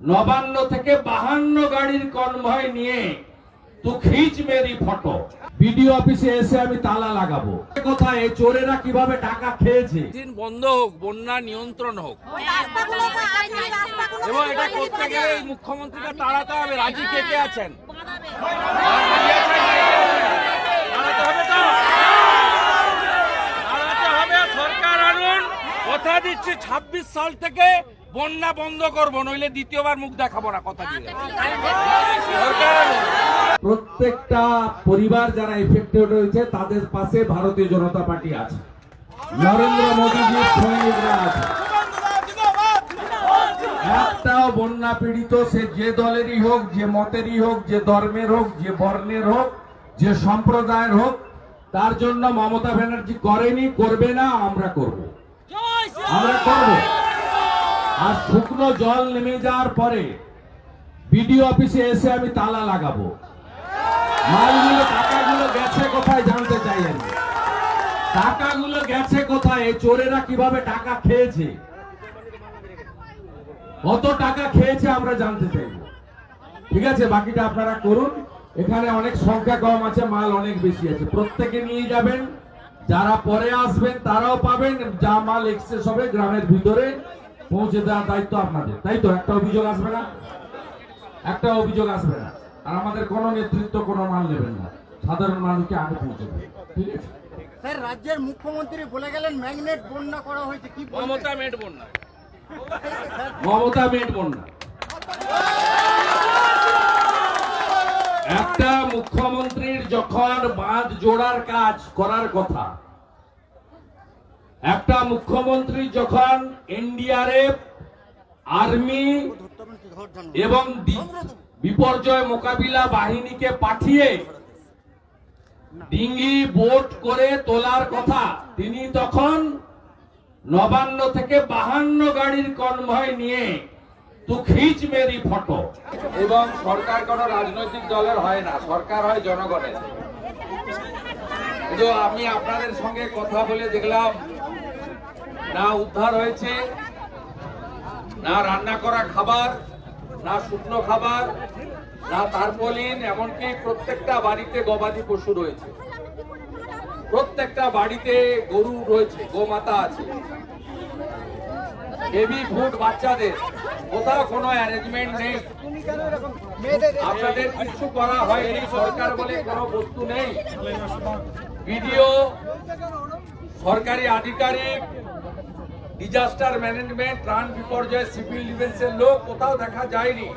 নবান্ন থেকে বাহান্ন গাড়ির কনভয় নিয়ে তু খিচ মেরি ফটো। বিডিও অফিসে এসে আমি তালা লাগাবো। কোথায় এই চোরেরা কীভাবে টাকা খেয়েছে? দিন বন্ধ হোক বন্যা নিয়ন্ত্রণ হোক। এবং এটা করতে গেলে এই মুখ্যমন্ত্রীকে তাড়াতে হবে রাজি কে কে আছেন? কথা দিচ্ছি ছাব্বিশ সাল থেকে বন্যা বন্ধ করব, নইলে দ্বিতীয়বার মুখ দেখাবো না কথা প্রত্যেকটা পরিবার যারা এফেক্টেড হয়েছে তাদের পাশে ভারতীয় জনতা পার্টি আছে। নরেন্দ্র মোদীজির সৈনিকরা আছে একটাও বন্যা পীড়িত, সে যে দলেরই হোক, যে মতেরই হোক, যে ধর্মের হোক, যে বর্ণের হোক, যে সম্প্রদায়ের হোক, তার জন্য মমতা ব্যানার্জি করেনি, করবে না, আমরা করব। আমরা করব। আর শুকনো জল নেমে যাওয়ার পরে বিডিও অফিসে এসে আমি তালা লাগাবো। মালগুলো টাকাগুলো গেছে কোথায় জানতে চাই আমি? টাকাগুলো গেছে কোথায়? চোরেরা কীভাবে টাকা খেয়েছে? কত টাকা খেয়েছে আমরা জানতে চাই। ঠিক আছে, বাকিটা আপনারা করুন। এখানে অনেক সংখ্যা কম আছে, মাল অনেক বেশি আছে। প্রত্যেকে নিয়ে যাবেন। যারা পরে আসবেন তারাও পাবেন। যা মাল এক্সেস হবে গ্রামের ভিতরে। পৌঁছে দেওয়ার দায়িত্ব আপনাদের। তাই তো? একটা অভিযোগ আসবে না? একটা অভিযোগ আসবে না। আর আমাদের কোনো নেতৃত্ব কোনো মাল নেবেন না। সাধারণ মানুষকে আগে পৌঁছে দেবে ঠিক আছে? স্যার রাজ্যের মুখ্যমন্ত্রী বলে গেলেন ম্যাগনেট বন্যা করা হয়েছে। কি? মমতা মেট বন্যা। মমতা মেট বন্যা। একটা মুখ্যমন্ত্রীর যখন বাঁধ জোড়ার কাজ করার কথা একটা মুখ্যমন্ত্রী যখন এনডিআরএফ, আর্মি এবং বিপর্যয় মোকাবিলা বাহিনীকে পাঠিয়ে ডিঙ্গি বোট করে তোলার কথা, তিনি তখন নবান্ন থেকে বাহান্ন গাড়ির কনভয় নিয়ে তু খিচ মেরি ফটো। এবং সরকার কোন রাজনৈতিক দলের হয় না, সরকার হয় জনগণের। আমি আপনাদের সঙ্গে কথা বলে দেখলাম না উদ্ধার হয়েছে, না রান্না করা খাবার, না শুকনো খাবার, না তারপলিন এমনকি প্রত্যেকটা বাড়িতে গবাদি পশু রয়েছে। প্রত্যেকটা বাড়িতে গরু রয়েছে, গোমাতা আছে। বেবি ফুড বাচ্চাদের, কোথাও কোনো অ্যারেঞ্জমেন্ট নেই। আপনাদের কিছু করা হয়নি, সরকার বলে কোনো বস্তু নেই। ভিডিও সরকারি আধিকারিক ডিজাস্টার ম্যানেজমেন্ট ত্রাণ বিপর্যয় সিভিল ডিফেন্সের লোক কোথাও দেখা যায়নি।